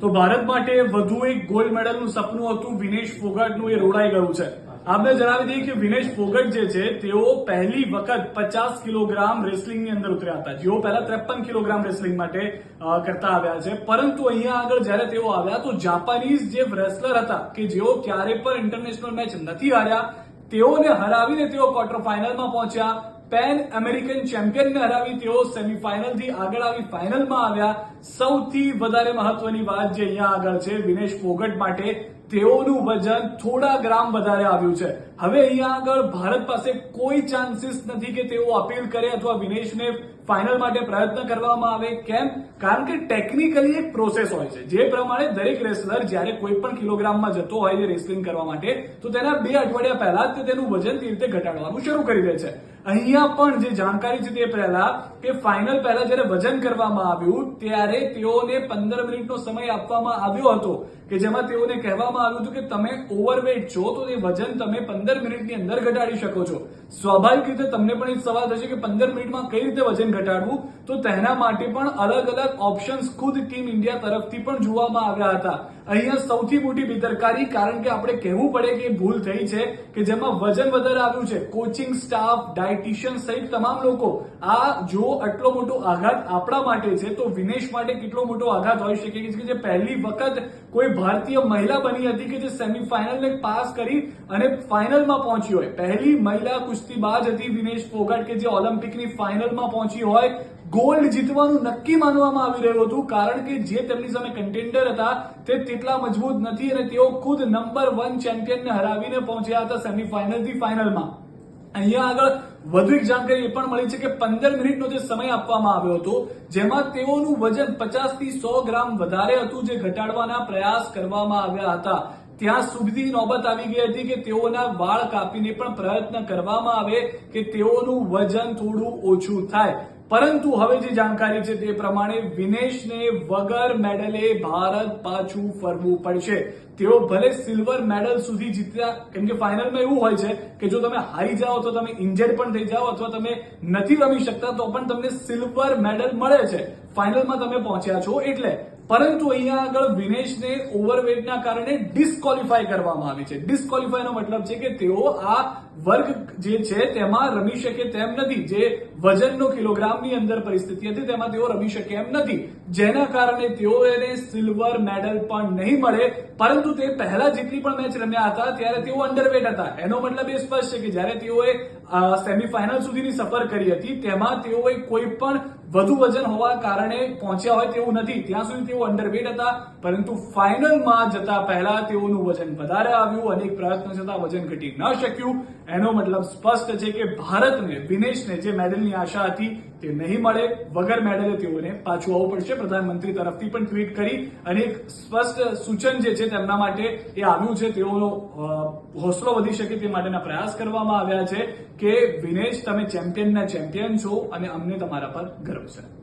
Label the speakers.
Speaker 1: તો ભારત માટે વધુ એક ગોલ્ડ મેડલનું સપનું હતું વિનેશ ફોગટનું એ રોડાઈ ગયું છે. આપને જણાવી દઈએ કે વિનેશ ફોગટ જે છે, તેઓ પહેલી વખત પચાસ કિલોગ્રામ રેસલિંગની અંદર ઉતર્યા હતા. જેઓ પહેલા ત્રેપન કિલોગ્રામ રેસલિંગ માટે કરતા આવ્યા છે. પરંતુ અહીંયા આગળ જ્યારે તેઓ આવ્યા, તો જાપાનીઝ જે રેસલર હતા, કે જેઓ ક્યારે પણ ઇન્ટરનેશનલ મેચ નથી હાર્યા, તેઓને હરાવીને તેઓ ક્વાર્ટર ફાઇનલમાં પહોંચ્યા. પેન અમેરિકન ચેમ્પિયનને હરાવી તેઓ સેમીફાઇનલથી આગળ આવી ફાઇનલમાં આવ્યા. સૌથી વધારે મહત્વની વાત જે અહીંયા આગળ છે, વિનેશ ફોગટ માટે તેઓનું વજન થોડા ગ્રામ વધારે આવ્યું છે. હવે અહીંયા આગળ ભારત પાસે કોઈ ચાન્સીસ નથી કે તેઓ અપીલ કરે અથવા વિનેશને ફાઇનલ માટે પ્રયત્ન કરવામાં આવે. કેમ? કારણ કે ટેકનિકલી એક પ્રોસેસ હોય છે. જે પ્રમાણે દરેક રેસલર જ્યારે કોઈ પણ કિલોગ્રામમાં જતો હોય છે રેસલિંગ કરવા માટે, તો તેના બે અઠવાડિયા પહેલા જ તેનું વજન તે રીતે ઘટાડવાનું શરૂ કરી દે છે. અહીંયા પણ જે જાણકારી છે તે પહેલા કે ફાઇનલ પહેલા જ્યારે વજન કરવામાં આવ્યું, ત્યારે તેઓને પંદર મિનિટનો સમય આપવામાં આવ્યો હતો. કે જેમાં તેઓને કહેવામાં આવ્યું હતું કે તમે ઓવરવેટ છો, તો તે વજન તમે પંદર મિનિટની અંદર ઘટાડી શકો છો. સ્વાભાવિક રીતે તમને પણ એક સવાલ થશે કે પંદર મિનિટમાં કઈ રીતે વજન ઘટાડવું? તો તેના માટે પણ અલગ અલગ ઓપ્શન્સ ખુદ ટીમ ઇન્ડિયા તરફથી પણ જોવામાં આવ્યા હતા. અહીંયા સૌથી મોટી બેદરકારી, કારણ કે આપણે કહેવું પડે કે ભૂલ થઈ છે કે જેમાં વજન વધારે આવ્યું છે. કોચિંગ સ્ટાફ ડાયટિશિયન સહિત તમામ લોકો આ જો આટલો મોટો આઘાત આપણા માટે છે, તો વિનેશ માટે કેટલો મોટો આઘાત હોઈ શકે? કે જે પહેલી વખત કોઈ ભારતીય મહિલા બની હતી કે જે સેમીફાઇનલને પાસ કરી અને ફાઇનલમાં પહોંચી હોય. પહેલી મહિલા કુસ્તીબાજ હતી વિનેશ ફોગાટ કે જે ઓલિમ્પિકની ફાઇનલમાં પહોંચી હોય. ગોલ્ડ જીતવાનું નક્કી માનવામાં આવી રહ્યું હતું, કારણ કે જે તેમની સામે કન્ટેન્ડર હતા, તે તેટલા મજબૂત નથી અને તેઓ ખુદ નંબર વન ચેમ્પિયનને હરાવીને પહોંચ્યા હતા સેમીફાઇનલથી ફાઇનલમાં અહીંયા આગળ વધુ એક જાણકારી એ પણ મળી છે કે પંદર મિનિટનો જે સમય આપવામાં આવ્યો હતો, જેમાં તેઓનું વજન પચાસથી સો ગ્રામ વધારે હતું જે ઘટાડવાના પ્રયાસ કરવામાં આવ્યા હતા. ત્યાં સુધી નોબત આવી ગઈ હતી કે તેઓના વાળ કાપીને પણ પ્રયત્ન કરવામાં આવે કે તેઓનું વજન થોડું ઓછું થાય. પરંતુ હવે જે જાણકારી છે તે પ્રમાણે વિનેશને વગર મેડલે ભારત પાછું ફરવું પડશે. તેઓ ભલે સિલ્વર મેડલ સુધી જીત્યા, કેમ કે ફાઇનલમાં એવું હોય છે કે જો તમે હારી જાઓ તો તમે ઇન્જર્ડ પણ થઈ જાઓ અથવા તમે નથી રમી શકતા, તો પણ તમને સિલ્વર મેડલ મળે છે. ફાઇનલમાં તમે પહોંચ્યા છો એટલે પરંતુ અહીંયા આગળ વિનેશને ઓવરવેટના કારણે ડિસ્કોલિફાય કરવામાં આવી છે. ડિસ્કોલિફાયનો મતલબ છે કે તેઓ આ વર્ગ જે છે તેમાં રમી શકે તેમ નથી. જે વજનનો કિલોગ્રામની અંદર પરિસ્થિતિ હતી તેમાં તેઓ રમી શકે એમ નથી. જેના કારણે તેઓને સિલ્વર મેડલ પણ નહીં મળે. પરંતુ તે પહેલા જેટલી પણ મેચ રમ્યા હતા, ત્યારે તેઓ અંડરવેટ હતા. એનો મતલબ એ સ્પષ્ટ છે કે જ્યારે તેઓએ સેમીફાઇનલ સુધીની સફર કરી હતી. તેમાં તેઓએ કોઈ પણ વધુ વજન હોવા કારણે પહોંચ્યા હોય તેવું નથી. ત્યાં સુધી તેઓ અંડરવેટ હતા, પરંતુ ફાઇનલમાં જતા પહેલા તેઓનું વજન વધારે આવ્યું. અનેક પ્રયત્નો છતાં વજન ઘટી ન શક્યું. એનો મતલબ સ્પષ્ટ છે કે ભારતને, વિનેશને જે મેડલની આશા હતી તે નહીં મળે વગર મેડલે તેઓને પાછું આવવું પડશે. પ્રધાનમંત્રી તરફથી પણ ટ્વીટ કરી અને એક સ્પષ્ટ સૂચન જે છે તેમના માટે એ આવ્યું છે. તેઓનો હોસલો વધી શકે તે માટેના પ્રયાસ કરવામાં આવ્યા છે કે વિનેશ, તમે ચેમ્પિયનના ચેમ્પિયન છો અને અમને તમારા પર ગર્વ છે.